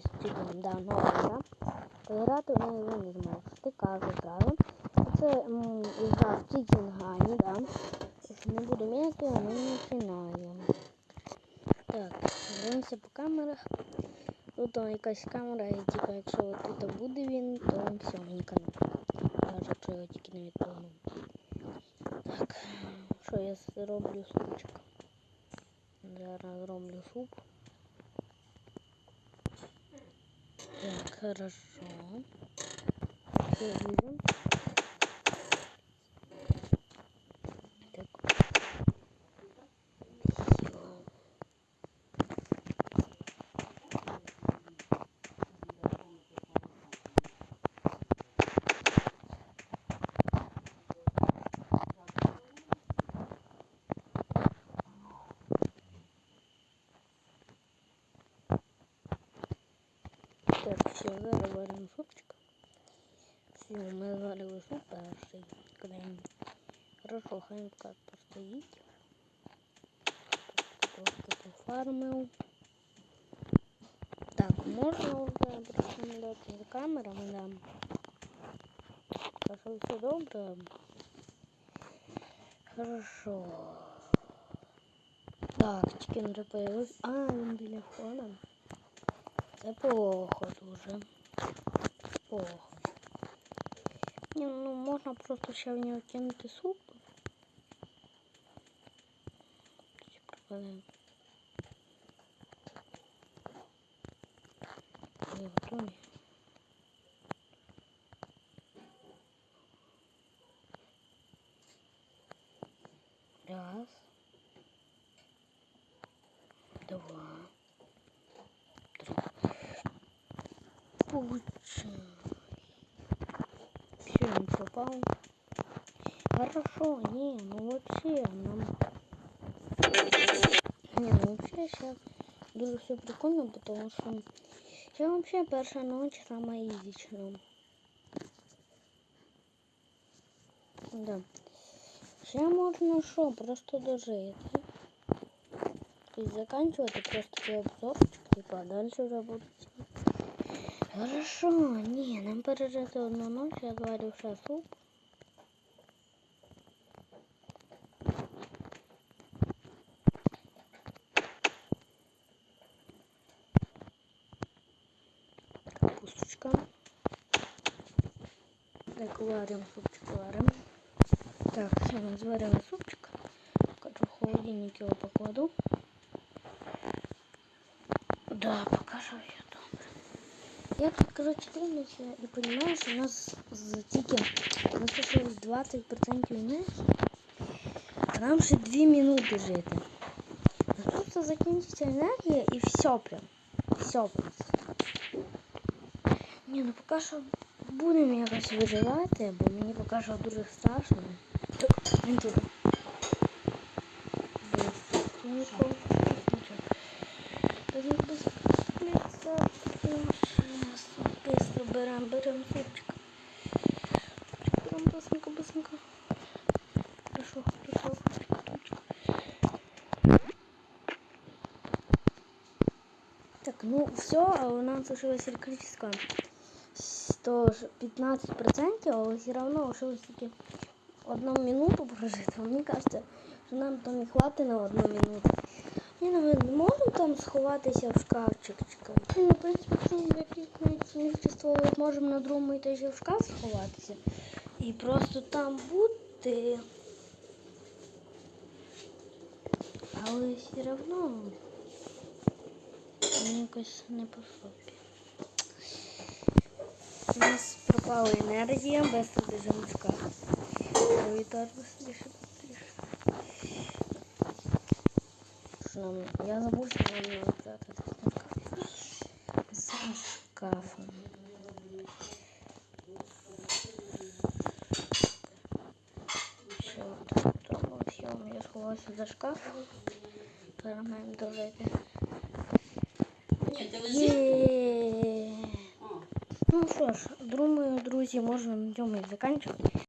ось тільки да, нова гра. Пограти в неї ви не зможете, кажу зразу. Це м, гра в Тікінгані, да. Якщо не буду м'яти, ми починаємо. Так, дивимося по камерах. Тут о, якась камера, і типу, якщо от тут буде він, то все, мені канал. Навіть якщо його тільки не відповнив. Так, що я зроблю супчик? Зараз зроблю суп. Так, хорошо. Все, видим. Так. Всё. Так, все, зараз варимо супчик. Все, ми зварили суп перший. Крем. Хорошо, хай пока постоїть. Трошки пофармив. Так, можна вже просмілити за камерами, да. Так що все добре. Хорошо. Так, чикен вже появився. А, він біля входа. Це плохо дуже. Плохо. Ні, ну можна просто ще в нього кинути суп. Прикладемо? Не готові. Раз. Два. Получай. Все, он пропал. Хорошо, не, ну вообще, нам... Не, ну вообще сейчас дуже все прикольно, потому что сейчас вообще первая ночь самая изичная. Да. Ще можна що, просто дожити. Тобто заканчивать просто такой обзорчик, типа, а дальше уже будуть. Хорошо, не, нам пережити одну ночь, я зварю ще суп. Капусточка. Так, варим супчик, варим. Так, все, ми зварили супчик. Хочу в холодильник його покладу. Да, покажу я. Я тут, короче, дивлюся і розумію, що у нас з тільки у нас ще 20% енергії, а нам ще 2 минути жити. А тут закінчиться енергія і все прям. Все просто. Ні, ну поки що будемо якось виживати, бо мені поки що дуже страшно. Так, він тут. Быстренько. Быстро, быстро берем, берем супчик. Берем быстренько, быстренько. Хорошо, хорошо, супчик. Так, ну все, а у нас лишилось электрическое 115%, але все равно лишилось тільки одну минуту прожити. Мені кажется, що нам там не хватить на одну минуту. Ні, ну ми не можемо там сховатися в шкафчик. Ну, в принципі, якщо ми якісь сумісництво, можемо на другому етажі в шкаф сховатися і просто там бути. Але все одно мені якось не по собі. У нас пропала енергія, без біжимо в шкаф. Другий етаж быстріше, быстріше. Що нам? Я забув, що нам треба прятати на шкаф. За шкафом. Все, так, то, все, я сховався за шкаф. Зараз маємо дожити. Є. Ну що ж, думаю, друзі, можна на цьому і закінчувати.